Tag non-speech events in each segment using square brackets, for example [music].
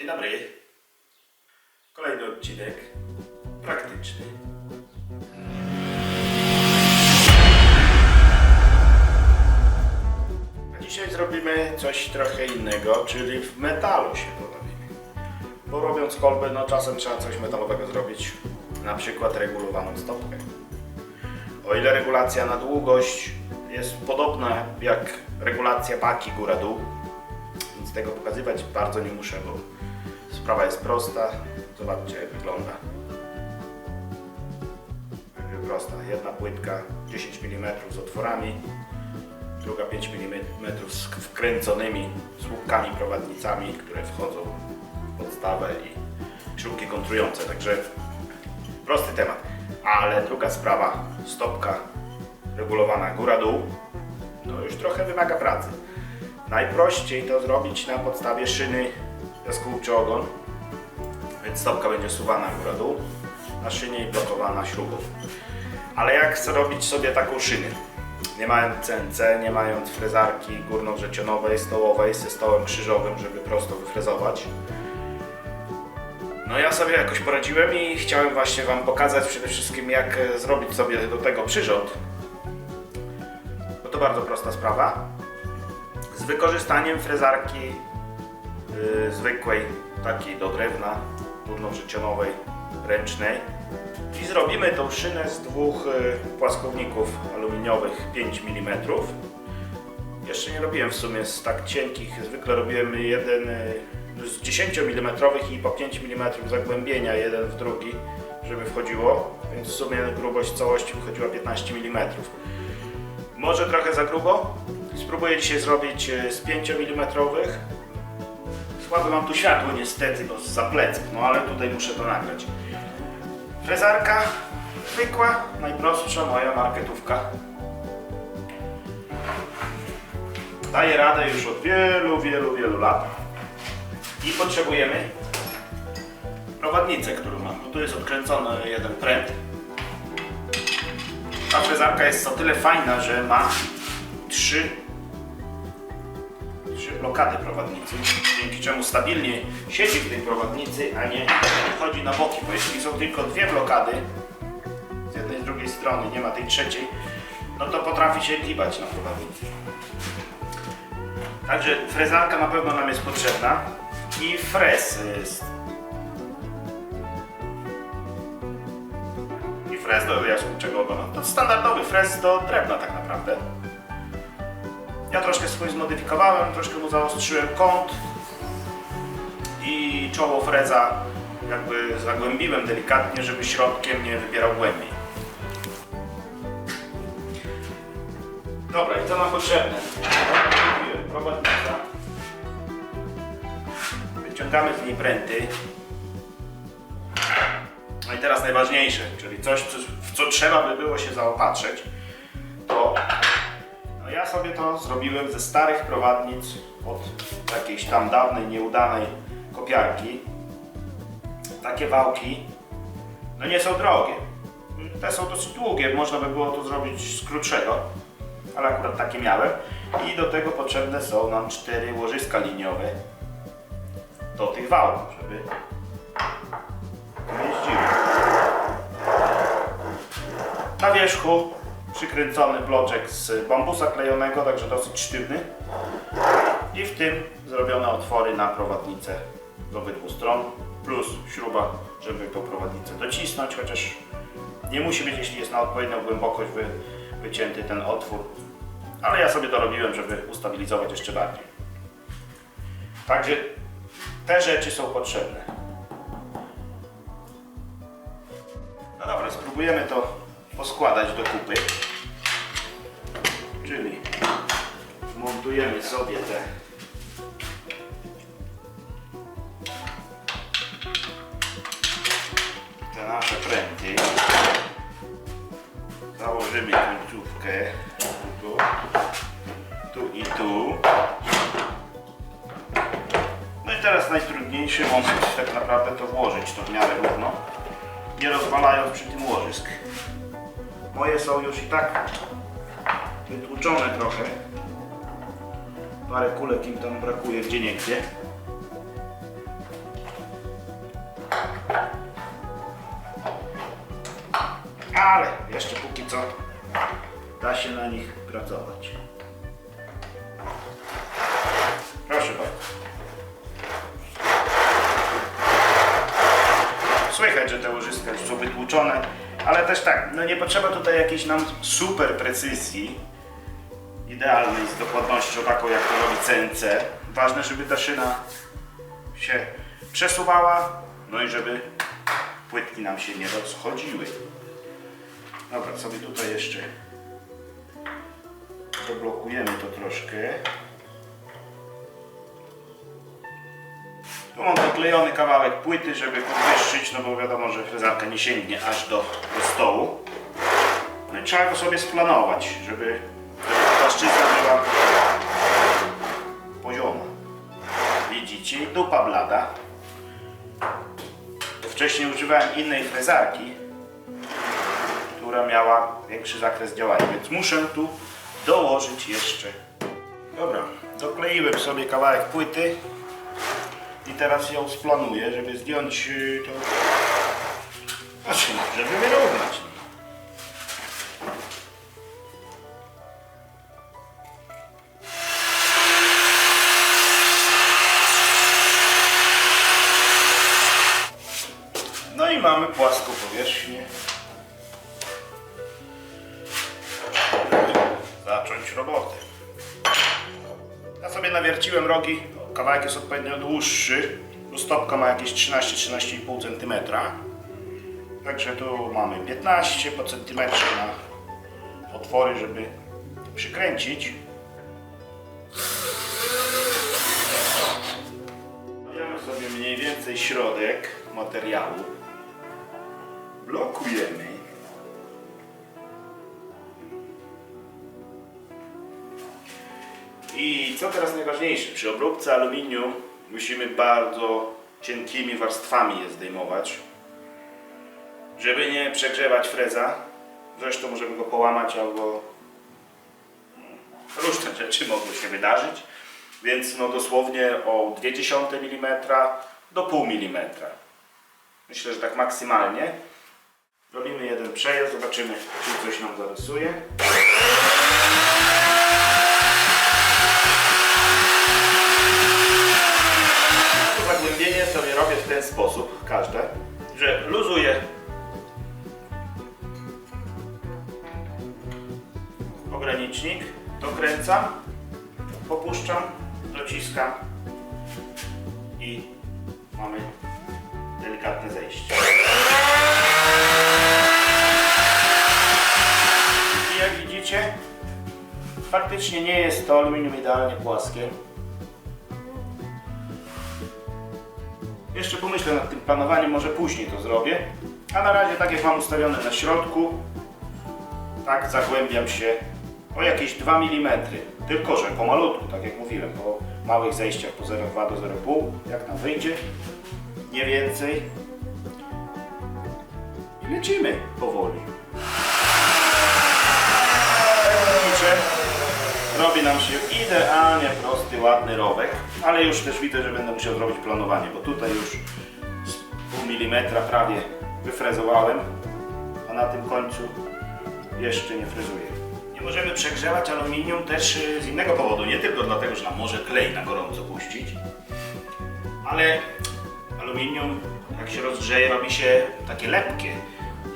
Dzień dobry. Kolejny odcinek praktyczny. A dzisiaj zrobimy coś trochę innego, czyli w metalu się pobawimy. Bo robiąc kolbę, no czasem trzeba coś metalowego zrobić. Na przykład regulowaną stopkę. O ile regulacja na długość jest podobna jak regulacja baki góra-dół, nic tego pokazywać bardzo nie muszę, bo sprawa jest prosta. Zobaczcie jak wygląda. Prosta. Jedna płytka 10 mm z otworami, druga 5 mm z wkręconymi słupkami, prowadnicami, które wchodzą w podstawę i śrubki kontrujące. Także prosty temat. Ale druga sprawa, stopka regulowana góra-dół, to już trochę wymaga pracy. Najprościej to zrobić na podstawie szyny jaskółczy ogon, więc stopka będzie suwana góra-dół na szynie i blokowana śrubą. Ale jak zrobić sobie taką szynę? Nie mając CNC, nie mając frezarki górno-wrzecionowej, stołowej, ze stołem krzyżowym, żeby prosto wyfrezować. No ja sobie jakoś poradziłem i chciałem właśnie Wam pokazać przede wszystkim jak zrobić sobie do tego przyrząd. Bo to bardzo prosta sprawa. Z wykorzystaniem frezarki yy, zwykłej, takiej do drewna, górno-wrzecionowej, ręcznej. I zrobimy tą szynę z dwóch y, płaskowników aluminiowych 5 mm. Jeszcze nie robiłem w sumie z tak cienkich, zwykle robiłem jeden y, z 10 mm i po 5 mm zagłębienia jeden w drugi, żeby wchodziło, więc w sumie grubość całości wychodziła 15 mm. Może trochę za grubo. Spróbuję dzisiaj zrobić y, z 5 mm. Słabe mam tu światło niestety, bo za pleców, no ale tutaj muszę to nagrać. Frezarka zwykła, najprostsza moja marketówka. Daje radę już od wielu, wielu, wielu lat. I potrzebujemy prowadnicę, którą mam. Bo tu jest odkręcony jeden pręt. Ta frezarka jest o tyle fajna, że ma trzy, trzy blokady prowadnicy, dzięki czemu stabilnie siedzi w tej prowadnicy, a nie chodzi na boki, bo jeśli są tylko dwie blokady, z jednej i z drugiej strony, nie ma tej trzeciej, no to potrafi się gibać na prowadnicy. Także frezarka na pewno nam jest potrzebna i frez i frez do jaskółczego ogona. To standardowy frez do drewna tak naprawdę. Ja troszkę swój zmodyfikowałem, troszkę mu zaostrzyłem kąt i czoło freza jakby zagłębiłem delikatnie, żeby środkiem nie wybierał głębiej. Dobra, i co nam potrzebne? Prowadnica. Wyciągamy z niej pręty. No i teraz najważniejsze, czyli coś, co- w co trzeba by było się zaopatrzyć, ja sobie to zrobiłem ze starych prowadnic od jakiejś tam dawnej, nieudanej kopiarki. Takie wałki no nie są drogie. Te są dosyć długie, można by było to zrobić z krótszego, ale akurat takie miałem. I do tego potrzebne są nam cztery łożyska liniowe do tych wałków, żeby jeździły. Na wierzchu przykręcony bloczek z bambusa klejonego, także dosyć sztywny. I w tym zrobione otwory na prowadnicę z obydwu stron, plus śruba, żeby tą prowadnicę docisnąć, chociaż nie musi być, jeśli jest na odpowiednią głębokość wy, wycięty ten otwór. Ale ja sobie to robiłem, żeby ustabilizować jeszcze bardziej. Także te rzeczy są potrzebne. No dobra, spróbujemy to poskładać do kupy. Czyli montujemy sobie te te nasze pręty. Założymy końcówkę tu, tu i tu. No i teraz najtrudniejszy moment tak naprawdę to włożyć to w miarę równo, nie rozwalając przy tym łożysk. Moje są już i tak wytłuczone trochę. Parę kulek im tam brakuje, gdzie nie gdzie. Ale jeszcze póki co da się na nich pracować. Ale też tak, no nie potrzeba tutaj jakiejś nam super precyzji, idealnej z dokładnością taką jak to robi CNC. Ważne, żeby ta szyna się przesuwała, no i żeby płytki nam się nie rozchodziły. Dobra, sobie tutaj jeszcze zablokujemy to troszkę. Tu mam doklejony kawałek płyty, żeby podwyższyć, no bo wiadomo, że frezarka nie sięgnie aż do, do stołu. No i trzeba go sobie splanować, żeby, żeby płaszczyzna była pozioma. Widzicie, dupa blada. Wcześniej używałem innej frezarki, która miała większy zakres działania, więc muszę tu dołożyć jeszcze. Dobra, dokleiłem sobie kawałek płyty i teraz ją splanuję, żeby zdjąć y, to, znaczy, żeby wyrównać. No i mamy płaską powierzchnię. Zacząć robotę. Ja sobie nawierciłem rogi, kawałek jest odpowiednio dłuższy, stopka ma jakieś 13-13,5 cm. Także tu mamy 15 po centymetrze na otwory, żeby przykręcić. Stawiamy sobie mniej więcej środek materiału. Blokujemy. I co teraz najważniejsze? Przy obróbce aluminium musimy bardzo cienkimi warstwami je zdejmować, żeby nie przegrzewać freza. Zresztą możemy go połamać albo różne [laughs] rzeczy mogą się wydarzyć. Więc no dosłownie o 0,2 mm do 0,5 mm. Myślę, że tak maksymalnie. Robimy jeden przejazd, zobaczymy czy coś nam zarysuje. Każde, że luzuję ogranicznik, dokręcam, popuszczam, dociskam i mamy delikatne zejście. I jak widzicie, faktycznie nie jest to aluminium idealnie płaskie. Pomyślę nad tym planowaniem, może później to zrobię. A na razie tak jak mam ustawione na środku, tak zagłębiam się o jakieś 2 mm. Tylko, że pomalutku, tak jak mówiłem, po małych zejściach po 0,2 do 0,5, jak nam wyjdzie, nie więcej. I lecimy powoli. Widzicie, robi nam się idealnie prosty, ładny rowek, ale już też widzę, że będę musiał zrobić planowanie, bo tutaj już milimetra prawie wyfrezowałem, a na tym końcu jeszcze nie frezuję. Nie możemy przegrzewać aluminium też y, z innego powodu, nie tylko dlatego, że nam może klej na gorąco puścić, ale aluminium jak się rozgrzeje robi się takie lepkie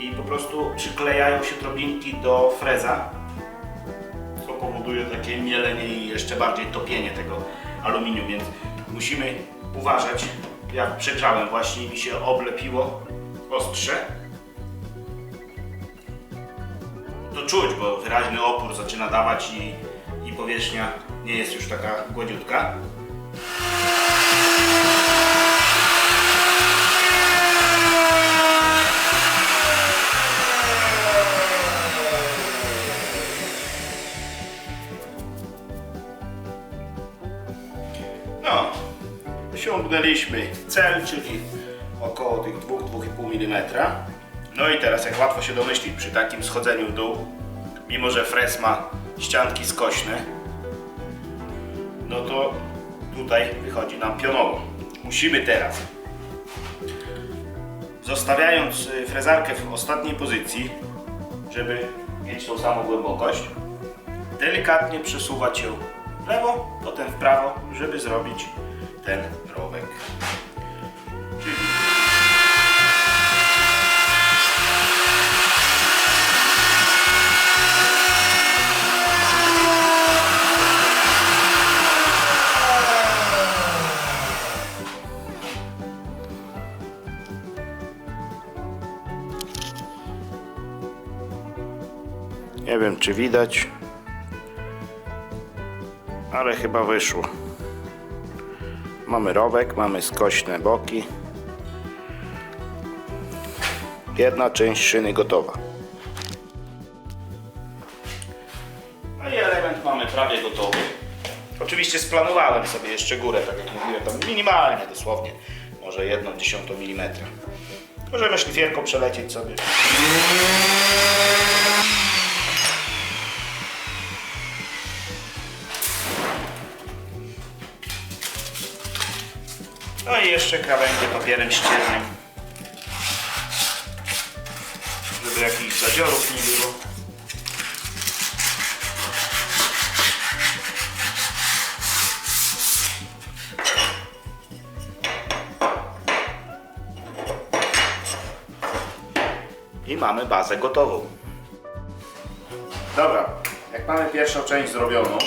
i po prostu przyklejają się drobinki do freza co powoduje takie mielenie i jeszcze bardziej topienie tego aluminium, więc musimy uważać, jak przegrzałem właśnie mi się oblepiło ostrze. To czuć, bo wyraźny opór zaczyna dawać i, i powierzchnia nie jest już taka gładziutka. Osiągnęliśmy cel, czyli około tych 2-2,5 mm. No i teraz, jak łatwo się domyślić, przy takim schodzeniu w dół, mimo że fres ma ścianki skośne, no to tutaj wychodzi nam pionowo. Musimy teraz, zostawiając y, frezarkę w ostatniej pozycji, żeby mieć tą samą głębokość. Delikatnie przesuwać ją w lewo, potem w prawo, żeby zrobić ten rowek. Nie wiem, czy widać, ale chyba wyszło. Mamy rowek, mamy skośne boki. Jedna część szyny gotowa. No i element mamy prawie gotowy. Oczywiście splanowałem sobie jeszcze górę, tak jak mówiłem, tam minimalnie dosłownie, może jedną dziesiątą milimetra. Możemy szlifierką przelecieć sobie. No i jeszcze krawędzie papierem ściernym. Żeby jakichś zadziorów nie było. I mamy bazę gotową. Dobra, jak mamy pierwszą część zrobioną,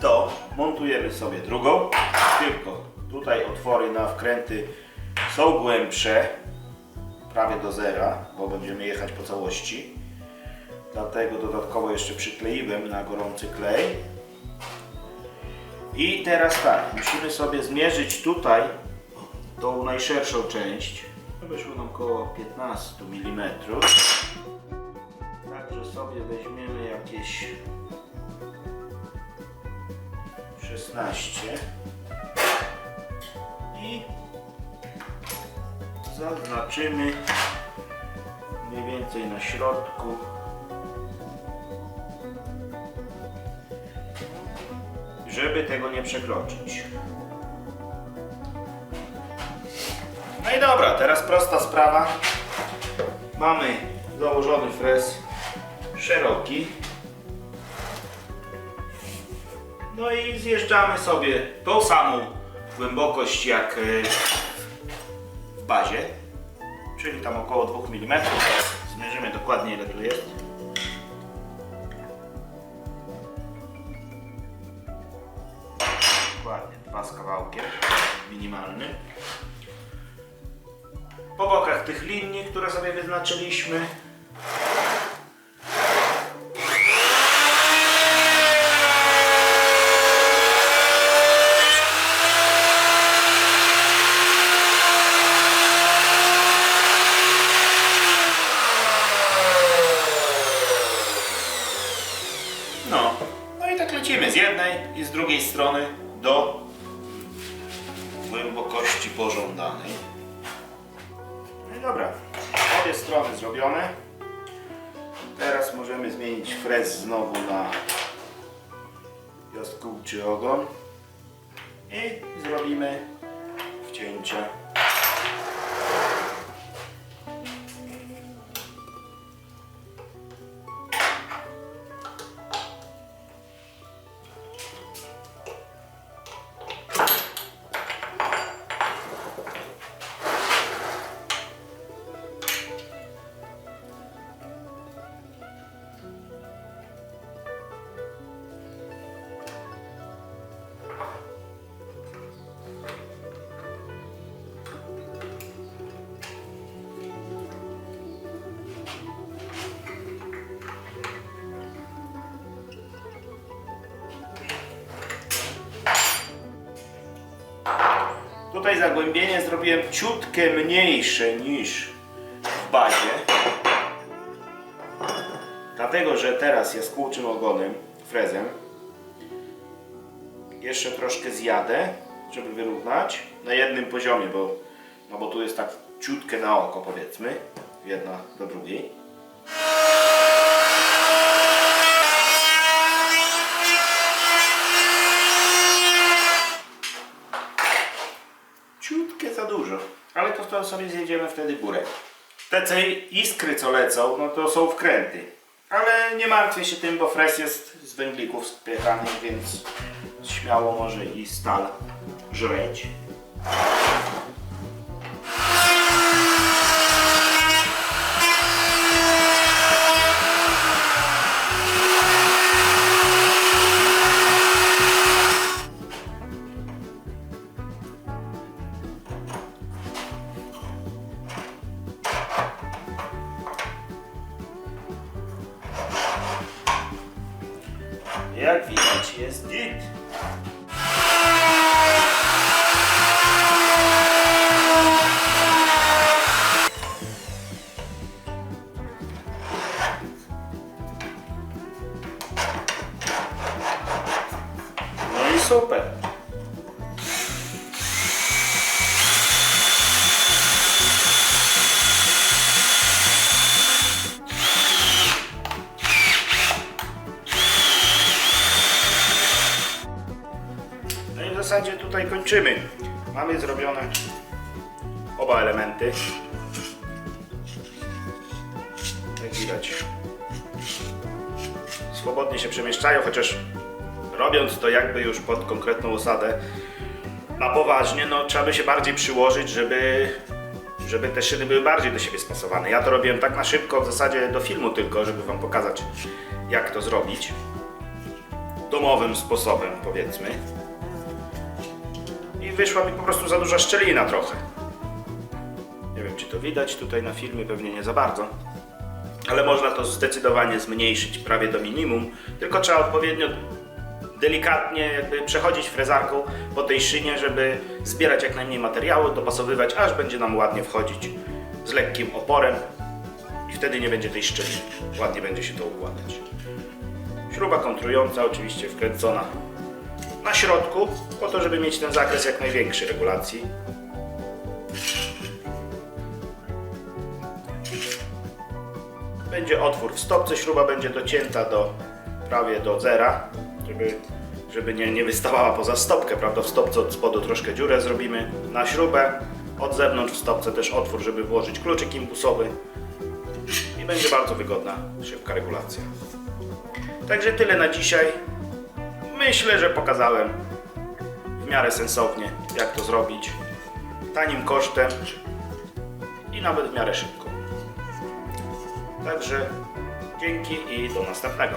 to montujemy sobie drugą, tylko tutaj otwory na wkręty są głębsze, prawie do zera, bo będziemy jechać po całości. Dlatego dodatkowo jeszcze przykleiłem na gorący klej. I teraz tak, musimy sobie zmierzyć tutaj tą najszerszą część. Wyszło nam około 15 mm. Także sobie weźmiemy jakieś 16 i zaznaczymy mniej więcej na środku żeby tego nie przekroczyć. No i dobra, teraz prosta sprawa. Mamy założony frez szeroki. No i zjeżdżamy sobie tą samą głębokość jak y, w bazie, czyli tam około 2 mm. Zmierzymy dokładnie ile tu jest. Dokładnie, dwa z kawałkiem, minimalny. Po bokach tych linii, które sobie wyznaczyliśmy, strony do głębokości pożądanej. No i dobra, obie strony zrobione. Teraz możemy zmienić frez znowu na jaskółczy ogon i zrobimy wcięcie. Tutaj zagłębienie zrobiłem ciutkę mniejsze niż w bazie. Dlatego, że teraz jaskółczym ogonem, frezem, jeszcze troszkę zjadę, żeby wyrównać na jednym poziomie, bo, no bo tu jest tak ciutkę na oko powiedzmy, jedna do drugiej. Ciutkę za dużo, ale sobie zjedziemy wtedy górę. Te iskry co lecą, no to są wkręty. Ale nie martwię się tym, bo fres jest z węglików spiechany, więc śmiało może i stal żreć. Kończymy. Mamy zrobione oba elementy. Jak widać. Swobodnie się przemieszczają, chociaż robiąc to jakby już pod konkretną osadę na poważnie, no trzeba by się bardziej przyłożyć, żeby, żeby te szyny były bardziej do siebie spasowane. Ja to robiłem tak na szybko, w zasadzie do filmu tylko, żeby Wam pokazać jak to zrobić. Domowym sposobem powiedzmy wyszła mi po prostu za duża szczelina trochę. Nie wiem, czy to widać tutaj na filmie, pewnie nie za bardzo. Ale można to zdecydowanie zmniejszyć prawie do minimum, tylko trzeba odpowiednio delikatnie jakby przechodzić frezarką po tej szynie, żeby zbierać jak najmniej materiału, dopasowywać, aż będzie nam ładnie wchodzić z lekkim oporem i wtedy nie będzie tej szczeliny. Ładnie będzie się to układać. Śruba kontrująca oczywiście wkręcona na środku, po to, żeby mieć ten zakres jak największy regulacji. Będzie otwór w stopce, śruba będzie docięta do prawie do zera, żeby, żeby nie, nie wystawała poza stopkę, prawda? W stopce od spodu troszkę dziurę zrobimy na śrubę, od zewnątrz w stopce też otwór, żeby włożyć kluczyk impusowy i będzie bardzo wygodna, szybka regulacja. Także tyle na dzisiaj. Myślę, że pokazałem w miarę sensownie, jak to zrobić. Tanim kosztem i nawet w miarę szybko. Także dzięki i do następnego.